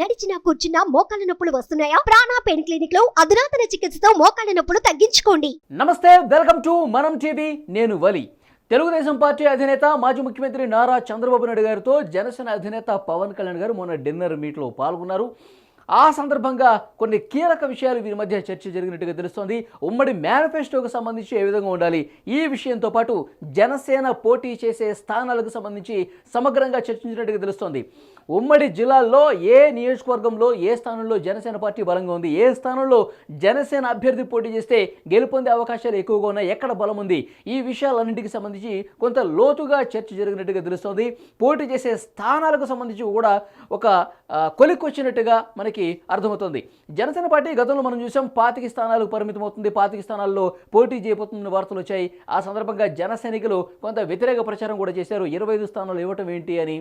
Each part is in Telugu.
నడిచినా కూర్చున్నా మోకాళ్ళ నొప్పులు వస్తున్నాయా? ప్రాణా పెయిన్ క్లినిక్లో అధునాతన చికిత్సతో మోకాళ్ళ నొప్పులు తగ్గించుకోండి. నమస్తే వెల్కమ్ టు మనం టీవీ నేను వలి. తెలుగుదేశం పార్టీ అధినేత మాజీ ముఖ్యమంత్రి నారా చంద్రబాబు నాయుడు గారితో జనసేన అధినేత పవన్ కళ్యాణ్ గారు మొన్న డిన్నర్ మీట్లో పాల్గొన్నారు. ఆ సందర్భంగా కొన్ని కీలక విషయాలు వీరి మధ్య చర్చ జరిగినట్టుగా తెలుస్తోంది. ఉమ్మడి మేనిఫెస్టోకు సంబంధించి ఏ విధంగా ఉండాలి? ఈ విషయంతో పాటు జనసేన పోటీ చేసే స్థానాలకు సంబంధించి సమగ్రంగా చర్చించినట్టుగా తెలుస్తోంది. ఉమ్మడి జిల్లాల్లో ఏ నియోజకవర్గంలో ఏ స్థానంలో జనసేన పార్టీ బలంగా ఉంది ఏ స్థానంలో జనసేన అభ్యర్థి పోటీ చేస్తే గెలుపొందే అవకాశాలు ఎక్కువగా ఉన్నాయి ఎక్కడ బలం ఉంది? ఈ విషయాలన్నింటికి సంబంధించి కొంత లోతుగా చర్చ జరిగినట్టుగా తెలుస్తోంది. పోటీ చేసే స్థానాలకు సంబంధించి కూడా ఒక కొలిక్కొచ్చినట్టుగా మనకి అర్థమవుతుంది. జనసేన పార్టీ గతంలో మనం చూసాం పాతిక స్థానాలకు పరిమితం అవుతుంది పాతిక స్థానాల్లో పోటీ చేయబోతున్న వార్తలు వచ్చాయి. ఆ సందర్భంగా జనసైనికులు కొంత వ్యతిరేక ప్రచారం కూడా చేశారు. ఇరవై ఐదు స్థానాలు ఇవ్వటం ఏంటి అని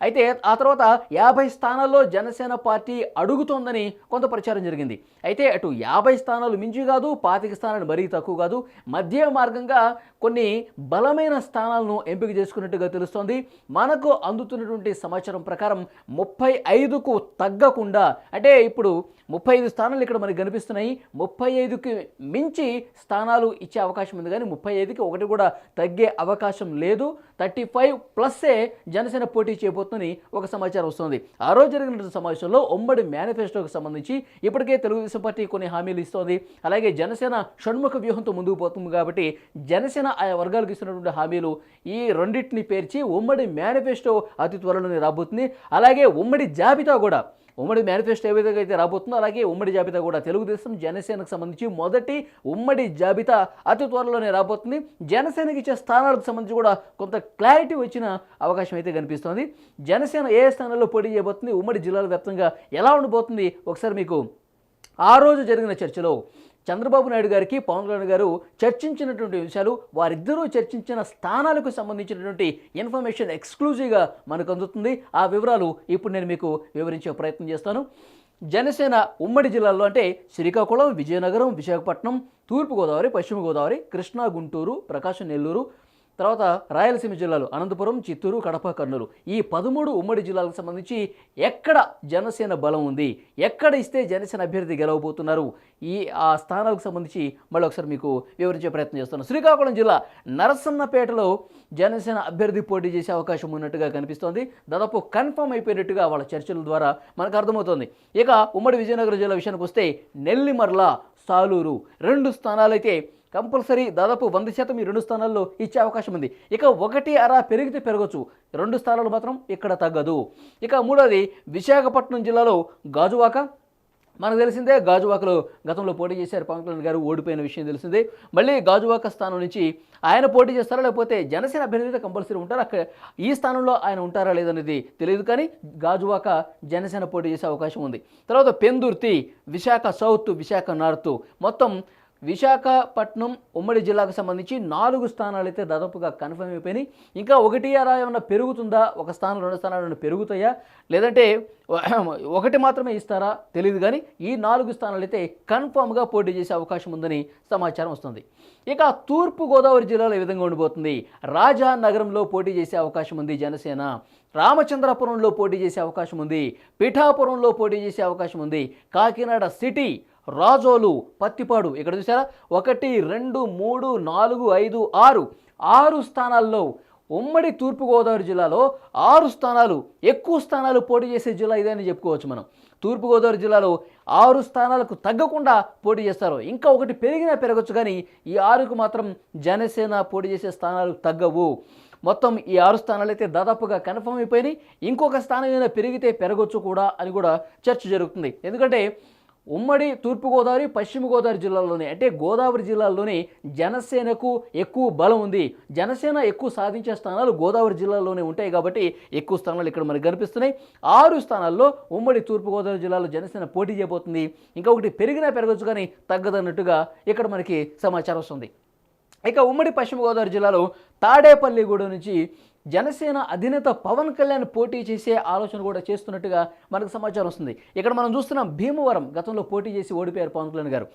అయితే ఆ తర్వాత యాభై స్థానాల్లో జనసేన పార్టీ అడుగుతోందని కొంత ప్రచారం జరిగింది. అయితే అటు యాభై స్థానాలు మించి కాదు పాతిక స్థానాలు మరీ తక్కువ కాదు. మధ్య మార్గంగా కొన్ని బలమైన స్థానాలను ఎంపిక చేసుకున్నట్టుగా తెలుస్తోంది. మనకు అందుతున్నటువంటి సమాచారం ప్రకారం ముప్పై ఐదుకు తగ్గకుండా అంటే ఇప్పుడు ముప్పై ఐదు స్థానాలు ఇక్కడ మనకి కనిపిస్తున్నాయి. ముప్పై ఐదుకి మించి స్థానాలు ఇచ్చే అవకాశం ఉంది. కానీ ముప్పై ఐదుకి ఒకటి కూడా తగ్గే అవకాశం లేదు. థర్టీ ఫైవ్ ప్లస్సే జనసేన పోటీ చేయబోతుందని ఒక సమాచారం వస్తుంది. ఆ రోజు జరిగినటువంటి సమావేశంలో ఉమ్మడి మేనిఫెస్టోకి సంబంధించి ఇప్పటికే తెలుగుదేశం పార్టీ కొన్ని హామీలు ఇస్తోంది. అలాగే జనసేన షణ్ముఖ వ్యూహంతో ముందుకు పోతుంది కాబట్టి జనసేన ఆయా వర్గాలకు ఇస్తున్నటువంటి హామీలు ఈ రెండింటిని పేర్చి ఉమ్మడి మేనిఫెస్టో అతి త్వరలోనే రాబోతుంది. అలాగే ఉమ్మడి జాబితా కూడా ఉమ్మడి మేనిఫెస్టో ఏ విధంగా అయితే రాబోతుందో అలాగే ఉమ్మడి జాబితా కూడా తెలుగుదేశం జనసేనకు సంబంధించి మొదటి ఉమ్మడి జాబితా అతి త్వరలోనే రాబోతుంది. జనసేనకి ఇచ్చే స్థానాలకు సంబంధించి కూడా కొంత క్లారిటీ వచ్చిన అవకాశం అయితే కనిపిస్తోంది. జనసేన ఏ స్థానాల్లో పోటీ చేయబోతుంది ఉమ్మడి జిల్లాల వ్యాప్తంగా ఎలా ఉండబోతుంది? ఒకసారి మీకు ఆ రోజు జరిగిన చర్చలో చంద్రబాబు నాయుడు గారికి పవన్ కళ్యాణ్ గారు చర్చించినటువంటి విషయాలు వారిద్దరూ చర్చించిన స్థానాలకు సంబంధించినటువంటి ఇన్ఫర్మేషన్ ఎక్స్క్లూజివ్గా మనకు అందుతుంది. ఆ వివరాలు ఇప్పుడు నేను మీకు వివరించే ప్రయత్నం చేస్తాను. జనసేన ఉమ్మడి జిల్లాల్లో అంటే శ్రీకాకుళం విజయనగరం విశాఖపట్నం తూర్పుగోదావరి పశ్చిమ గోదావరి కృష్ణా గుంటూరు ప్రకాశం నెల్లూరు తర్వాత రాయలసీమ జిల్లాలు అనంతపురం చిత్తూరు కడప కర్నూలు. ఈ పదమూడు ఉమ్మడి జిల్లాలకు సంబంధించి ఎక్కడ జనసేన బలం ఉంది? ఎక్కడ ఇస్తే జనసేన అభ్యర్థి గెలవబోతున్నారు? ఈ ఆ స్థానాలకు సంబంధించి మళ్ళీ ఒకసారి మీకు వివరించే ప్రయత్నం చేస్తున్నాను శ్రీకాకుళం జిల్లా నరసన్నపేటలో జనసేన అభ్యర్థి పోటీ చేసే అవకాశం ఉన్నట్టుగా కనిపిస్తోంది. దాదాపు కన్ఫర్మ్ అయిపోయినట్టుగా వాళ్ళ చర్చల ద్వారా మనకు అర్థమవుతోంది. ఇక ఉమ్మడి విజయనగరం జిల్లా విషయానికి వస్తే నెల్లిమర్ల సాలూరు రెండు స్థానాలైతే కంపల్సరీ దాదాపు వంద శాతం ఈ రెండు స్థానాల్లో ఇచ్చే అవకాశం ఉంది. ఇక ఒకటి అర పెరిగితే పెరగచ్చు. రెండు స్థానాలు మాత్రం ఇక్కడ తగ్గదు. ఇక మూడోది విశాఖపట్నం జిల్లాలో గాజువాక. మనకు తెలిసిందే గాజువాకలో గతంలో పోటీ చేశారు పవన్ కళ్యాణ్ గారు ఓడిపోయిన విషయం తెలిసిందే. మళ్ళీ గాజువాక స్థానం నుంచి ఆయన పోటీ చేస్తారా లేకపోతే జనసేన అభ్యర్థి కంపల్సరీ ఉంటారా? అక్కడ ఈ స్థానంలో ఆయన ఉంటారా లేదనేది తెలియదు కానీ గాజువాక జనసేన పోటీ చేసే అవకాశం ఉంది. తర్వాత పెందుర్తి విశాఖ సౌత్ విశాఖ నార్త్. మొత్తం విశాఖపట్నం ఉమ్మడి జిల్లాకు సంబంధించి నాలుగు స్థానాలు అయితే దాదాపుగా కన్ఫర్మ్ అయిపోయినాయి. ఇంకా ఒకటి అలా ఏమైనా పెరుగుతుందా? ఒక స్థానం రెండు స్థానాలు పెరుగుతాయా? లేదంటే ఒకటి మాత్రమే ఇస్తారా? తెలియదు కానీ ఈ నాలుగు స్థానాలు అయితే కన్ఫామ్గా పోటీ చేసే అవకాశం ఉందని సమాచారం వస్తుంది. ఇక తూర్పు గోదావరి జిల్లాలో ఏ విధంగా ఉండిపోతుంది? రాజా నగరంలో పోటీ చేసే అవకాశం ఉంది జనసేన. రామచంద్రపురంలో పోటీ చేసే అవకాశం ఉంది. పిఠాపురంలో పోటీ చేసే అవకాశం ఉంది. కాకినాడ సిటీ రాజోలు పత్తిపాడు. ఇక్కడ చూసారా? ఒకటి రెండు మూడు నాలుగు ఐదు ఆరు. ఆరు స్థానాల్లో ఉమ్మడి తూర్పుగోదావరి జిల్లాలో ఆరు స్థానాలు ఎక్కువ స్థానాలు పోటీ చేసే జిల్లా ఇదే అని చెప్పుకోవచ్చు మనం. తూర్పుగోదావరి జిల్లాలో ఆరు స్థానాలకు తగ్గకుండా పోటీ చేస్తారు. ఇంకా ఒకటి పెరిగినా పెరగచ్చు కానీ ఈ ఆరుకు మాత్రం జనసేన పోటీ చేసే స్థానాలు తగ్గవు. మొత్తం ఈ ఆరు స్థానాలు అయితే దాదాపుగా కన్ఫర్మ్ అయిపోయినాయి. ఇంకొక స్థానం ఏదైనా పెరిగితే పెరగొచ్చు కూడా అని కూడా చర్చ జరుగుతుంది. ఎందుకంటే ఉమ్మడి తూర్పుగోదావరి పశ్చిమ గోదావరి జిల్లాలోనే అంటే గోదావరి జిల్లాలోని జనసేనకు ఎక్కువ బలం ఉంది. జనసేన ఎక్కువ సాధించే స్థానాలు గోదావరి జిల్లాలోనే ఉంటాయి కాబట్టి ఎక్కువ స్థానాలు ఇక్కడ మనకు కనిపిస్తున్నాయి. ఆరు స్థానాల్లో ఉమ్మడి తూర్పుగోదావరి జిల్లాలో జనసేన పోటీ చేయబోతుంది. ఇంకొకటి పెరిగినా పెరగచ్చు కానీ తగ్గదన్నట్టుగా ఇక్కడ మనకి సమాచారం వస్తుంది. ఇక ఉమ్మడి పశ్చిమ గోదావరి జిల్లాలో తాడేపల్లిగూడ నుంచి జనసేన అధినేత పవన్ కళ్యాణ్ పోటీ చేసే ఆలోచన కూడా చేస్తున్నట్టుగా మనకు సమాచారం వస్తుంది. ఇక్కడ మనం చూస్తున్నాం భీమవరం గతంలో పోటీ చేసి ఓడిపోయారు పవన్ కళ్యాణ్ గారు.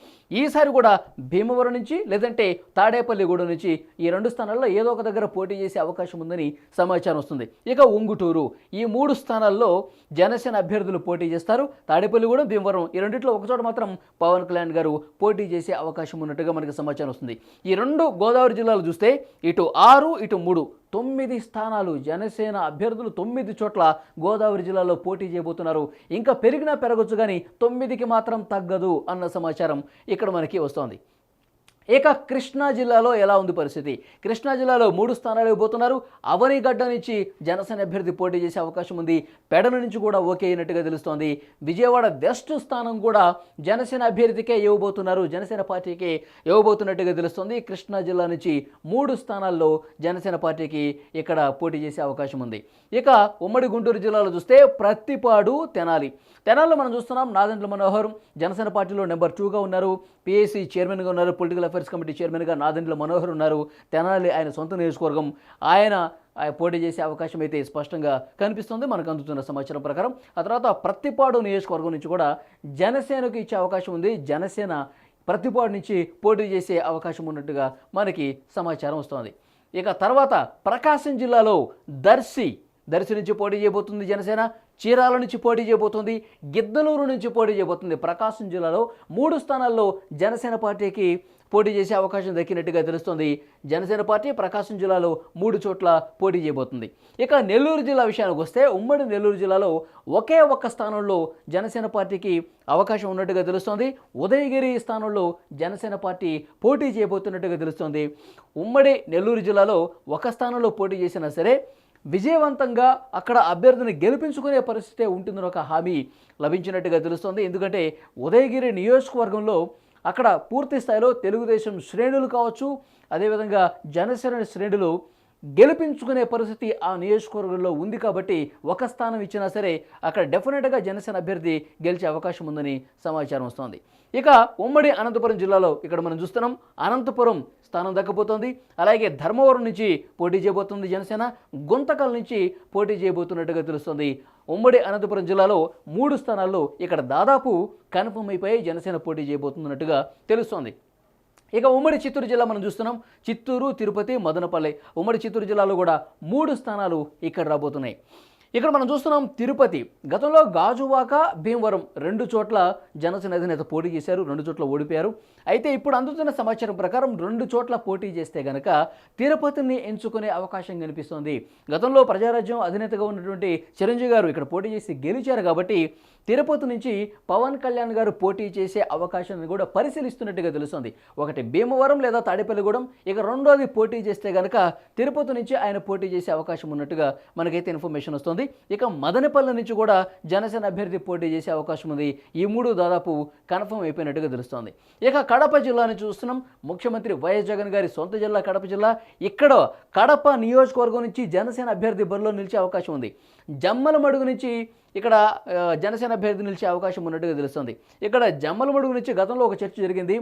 ఈసారి కూడా భీమవరం నుంచి లేదంటే తాడేపల్లిగూడెం నుంచి ఈ రెండు స్థానాల్లో ఏదో ఒక దగ్గర పోటీ చేసే అవకాశం ఉందని సమాచారం వస్తుంది. ఇక ఉంగుటూరు ఈ మూడు స్థానాల్లో జనసేన అభ్యర్థులు పోటీ చేస్తారు. తాడేపల్లిగూడెం భీమవరం ఈ రెండిట్లో ఒకచోట మాత్రం పవన్ కళ్యాణ్ గారు పోటీ చేసే అవకాశం ఉన్నట్టుగా మనకు సమాచారం వస్తుంది. ఈ రెండు గోదావరి జిల్లాలు చూస్తే ఇటు ఆరు ఇటు మూడు తొమ్మిది స్థానాలు జనసేన అభ్యర్థులు తొమ్మిది చోట్ల గోదావరి జిల్లాలో పోటీ చేయబోతున్నారు. ఇంకా పెరిగినా పెరగచ్చు కానీ తొమ్మిదికి మాత్రం తగ్గదు అన్న సమాచారం ఇక్కడ మనకి వస్తోంది. ఇక కృష్ణా జిల్లాలో ఎలా ఉంది పరిస్థితి? కృష్ణా జిల్లాలో మూడు స్థానాలు ఇవ్వబోతున్నారు అవనిగడ్డ నుంచి జనసేన అభ్యర్థి పోటీ చేసే అవకాశం ఉంది. పెడన నుంచి కూడా ఓకే అయినట్టుగా తెలుస్తోంది. విజయవాడ వెస్ట్ స్థానం కూడా జనసేన అభ్యర్థికే ఇవ్వబోతున్నారు. జనసేన పార్టీకి ఇవ్వబోతున్నట్టుగా తెలుస్తోంది. కృష్ణా జిల్లా నుంచి మూడు స్థానాల్లో జనసేన పార్టీకి ఇక్కడ పోటీ చేసే అవకాశం ఉంది. ఇక ఉమ్మడి గుంటూరు జిల్లాలో చూస్తే ప్రత్తిపాడు తెనాలి. తెనాలిలో మనం చూస్తున్నాం నాదెండ్ల మనోహర్. జనసేన పార్టీలో నెంబర్ టూగా ఉన్నారు. పిఎస్సి చైర్మన్గా ఉన్నారు పొలిటికల్ అఫైర్స్ కమిటీ చైర్మన్గా నాదెండ్ల మనోహర్ ఉన్నారు. తెనాలి ఆయన సొంత నియోజకవర్గం. ఆయన పోటీ చేసే అవకాశం అయితే స్పష్టంగా కనిపిస్తుంది. మనకు అందుతున్న సమాచారం ప్రకారం ఆ తర్వాత ప్రతిపాడు నియోజకవర్గం నుంచి కూడా జనసేనకు ఇచ్చే అవకాశం ఉంది. జనసేన ప్రతిపాడు నుంచి పోటీ చేసే అవకాశం ఉన్నట్టుగా మనకి సమాచారం వస్తోంది. ఇక తర్వాత ప్రకాశం జిల్లాలో దర్శి దర్శి నుంచి పోటీ చేయబోతుంది జనసేన చీరాల నుంచి పోటీ చేయబోతుంది గిద్దలూరు నుంచి పోటీ చేయబోతుంది. ప్రకాశం జిల్లాలో మూడు స్థానాల్లో జనసేన పార్టీకి పోటీ చేసే అవకాశం దక్కినట్టుగా తెలుస్తోంది. జనసేన పార్టీ ప్రకాశం జిల్లాలో మూడు చోట్ల పోటీ చేయబోతుంది. ఇక నెల్లూరు జిల్లా విషయానికి వస్తే ఉమ్మడి నెల్లూరు జిల్లాలో ఒకే ఒక్క స్థానంలో జనసేన పార్టీకి అవకాశం ఉన్నట్టుగా తెలుస్తోంది. ఉదయగిరి స్థానంలో జనసేన పార్టీ పోటీ చేయబోతున్నట్టుగా తెలుస్తోంది. ఉమ్మడి నెల్లూరు జిల్లాలో ఒక స్థానంలో పోటీ చేసినా సరే విజయవంతంగా అక్కడ అభ్యర్థిని గెలిపించుకునే పరిస్థితే ఉంటుందని ఒక హామీ లభించినట్టుగా తెలుస్తోంది. ఎందుకంటే ఉదయగిరి నియోజకవర్గంలో అక్కడ పూర్తి స్థాయిలో తెలుగుదేశం శ్రేణులు కావచ్చు అదేవిధంగా జనసేన శ్రేణులు గెలిపించుకునే పరిస్థితి ఆ నియోజకవర్గంలో ఉంది కాబట్టి ఒక స్థానం ఇచ్చినా సరే అక్కడ డెఫినెట్గా జనసేన అభ్యర్థి గెలిచే అవకాశం ఉందని సమాచారం వస్తోంది. ఇక ఉమ్మడి అనంతపురం జిల్లాలో ఇక్కడ మనం చూస్తున్నాం అనంతపురం స్థానం దక్కపోతుంది. అలాగే ధర్మవరం నుంచి పోటీ చేయబోతుంది జనసేన గుంతకల్ నుంచి పోటీ చేయబోతున్నట్టుగా తెలుస్తుంది. ఉమ్మడి అనంతపురం జిల్లాలో మూడు స్థానాల్లో ఇక్కడ దాదాపు కన్ఫర్మ్ అయిపోయి జనసేన పోటీ చేయబోతున్నట్టుగా తెలుస్తోంది. ఇక ఉమ్మడి చిత్తూరు జిల్లా మనం చూస్తున్నాం. చిత్తూరు తిరుపతి మదనపల్లి. ఉమ్మడి చిత్తూరు జిల్లాలో కూడా మూడు స్థానాలు ఇక్కడ రాబోతున్నాయి. ఇక్కడ మనం చూస్తున్నాం తిరుపతి. గతంలో గాజువాక భీమవరం రెండు చోట్ల జనసేన అధినేత పోటీ చేశారు రెండు చోట్ల ఓడిపోయారు. అయితే ఇప్పుడు అందుతున్న సమాచారం ప్రకారం రెండు చోట్ల పోటీ చేస్తే గనక తిరుపతిని ఎంచుకునే అవకాశం కనిపిస్తోంది. గతంలో ప్రజారాజ్యం అధినేతగా ఉన్నటువంటి చిరంజీవి గారు ఇక్కడ పోటీ చేసి గెలిచారు కాబట్టి తిరుపతి నుంచి పవన్ కళ్యాణ్ గారు పోటీ చేసే అవకాశాన్ని కూడా పరిశీలిస్తున్నట్టుగా తెలుస్తుంది. ఒకటి భీమవరం లేదా తాడేపల్లిగూడెం ఇక రెండోది పోటీ చేస్తే కనుక తిరుపతి నుంచి ఆయన పోటీ చేసే అవకాశం ఉన్నట్టుగా మనకైతే ఇన్ఫర్మేషన్ వస్తుంది. ఇక మదనపల్లి నుంచి కూడా జనసేన అభ్యర్థి పోటీ చేసే అవకాశం ఉంది. ఈ మూడు దాదాపు కన్ఫర్మ్ అయిపోయినట్టుగా తెలుస్తోంది. ఇక కడప జిల్లాని చూస్తున్నాం. ముఖ్యమంత్రి వైఎస్ జగన్ గారి సొంత జిల్లా కడప జిల్లా. ఇక్కడ కడప నియోజకవర్గం నుంచి జనసేన అభ్యర్థి బరిలో నిలిచే అవకాశం ఉంది. జమ్మలమడుగు నుంచి ఇక్కడ జనసేన జనసేన అభ్యర్థి నిలిచే అవకాశం ఉన్నట్టుగా తెలుస్తుంది. ఇక్కడ జమ్మలమడుగు నుంచి గతంలో ఒక చర్చ జరిగింది.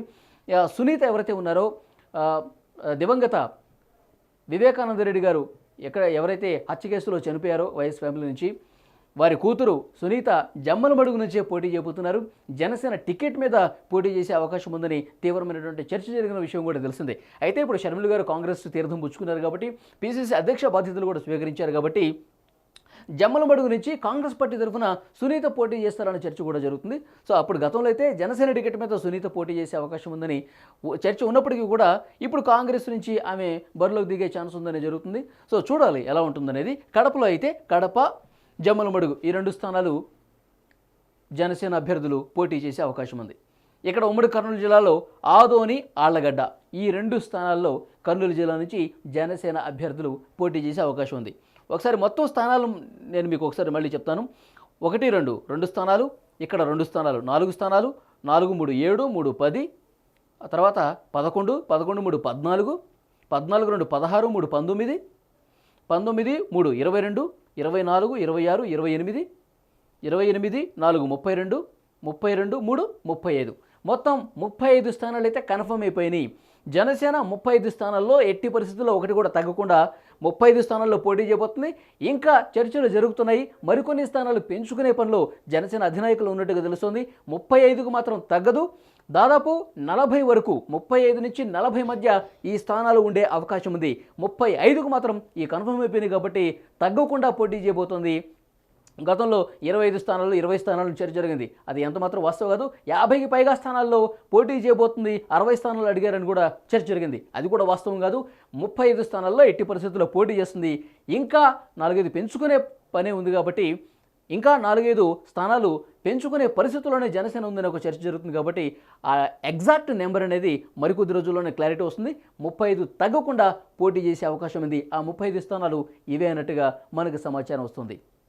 సునీత ఎవరైతే ఉన్నారో దివంగత వివేకానంద రెడ్డి గారు ఎక్కడ ఎవరైతే హత్య కేసులో చనిపోయారో వైఎస్ ఫ్యామిలీ నుంచి వారి కూతురు సునీత జమ్మలమడుగు నుంచే పోటీ చేయబోతున్నారు జనసేన టికెట్ మీద పోటీ చేసే అవకాశం ఉందని తీవ్రమైనటువంటి చర్చ జరిగిన విషయం కూడా తెలిసిందే. అయితే ఇప్పుడు షర్మిల గారు కాంగ్రెస్ తీర్థం పుచ్చుకున్నారు కాబట్టి పీసీసీ అధ్యక్ష బాధ్యతలు కూడా స్వీకరించారు కాబట్టి జమ్మలమడుగు నుంచి కాంగ్రెస్ పార్టీ తరఫున సునీత పోటీ చేస్తారన్న చర్చ కూడా జరుగుతుంది. సో అప్పుడు గతంలో అయితే జనసేన టికెట్ మీద సునీత పోటీ చేసే అవకాశం ఉందని చర్చ ఉన్నప్పటికీ కూడా ఇప్పుడు కాంగ్రెస్ నుంచి ఆమె బరిలోకి దిగే ఛాన్స్ ఉందని జరుగుతుంది. సో చూడాలి ఎలా ఉంటుందనేది. కడపలో అయితే కడప జమ్మలమడుగు ఈ రెండు స్థానాలు జనసేన అభ్యర్థులు పోటీ చేసే అవకాశం ఉంది. ఇక్కడ ఉమ్మడి కర్నూలు జిల్లాలో ఆదోని ఆళ్ళగడ్డ ఈ రెండు స్థానాల్లో కర్నూలు జిల్లా నుంచి జనసేన అభ్యర్థులు పోటీ చేసే అవకాశం ఉంది. ఒకసారి మొత్తం స్థానాలు నేను మీకు ఒకసారి మళ్ళీ చెప్తాను. ఒకటి రెండు. రెండు స్థానాలు ఇక్కడ రెండు స్థానాలు. నాలుగు స్థానాలు నాలుగు మూడు ఏడు మూడు పది. తర్వాత పదకొండు పదకొండు మూడు పద్నాలుగు. పద్నాలుగు రెండు పదహారు మూడు పంతొమ్మిది. పంతొమ్మిది మూడు ఇరవై రెండు ఇరవై నాలుగు ఇరవై ఆరు ఇరవై ఎనిమిది. ఇరవై ఎనిమిది నాలుగు ముప్పై రెండు ముప్పై రెండు మూడు ముప్పై ఐదు. మొత్తం ముప్పై ఐదు స్థానాలు అయితే కన్ఫర్మ్ అయిపోయినాయి. జనసేన ముప్పై ఐదు స్థానాల్లో ఎట్టి పరిస్థితుల్లో ఒకటి కూడా తగ్గకుండా ముప్పై ఐదు స్థానాల్లో పోటీ చేయబోతుంది. ఇంకా చర్చలు జరుగుతున్నాయి. మరికొన్ని స్థానాలు పెంచుకునే పనిలో జనసేన అధినాయకులు ఉన్నట్టుగా తెలుస్తోంది. ముప్పై ఐదుకు మాత్రం తగ్గదు. దాదాపు నలభై వరకు ముప్పై ఐదు నుంచి నలభై మధ్య ఈ స్థానాలు ఉండే అవకాశం ఉంది. ముప్పై ఐదుకు మాత్రం ఈ కన్ఫర్మ్ అయిపోయింది కాబట్టి తగ్గకుండా పోటీ చేయబోతోంది గతంలో ఇరవై ఐదు స్థానాల్లో ఇరవై స్థానాలు చర్చ జరిగింది. అది ఎంత మాత్రం వాస్తవం కాదు. యాభైకి పైగా స్థానాల్లో పోటీ చేయబోతుంది. అరవై స్థానాలు అడిగారని కూడా చర్చ జరిగింది. అది కూడా వాస్తవం కాదు. ముప్పై ఐదు స్థానాల్లో ఎట్టి పరిస్థితుల్లో పోటీ చేస్తుంది. ఇంకా నాలుగైదు పెంచుకునే పనే ఉంది కాబట్టి ఇంకా నాలుగైదు స్థానాలు పెంచుకునే పరిస్థితుల్లోనే జనసేన ఉందని ఒక చర్చ జరుగుతుంది కాబట్టి ఆ ఎగ్జాక్ట్ నెంబర్ అనేది మరికొద్ది రోజుల్లోనే క్లారిటీ వస్తుంది. ముప్పై ఐదు తగ్గకుండా పోటీ చేసే అవకాశం ఉంది. ఆ ముప్పై ఐదు స్థానాలు ఇవే అన్నట్టుగా మనకు సమాచారం వస్తుంది.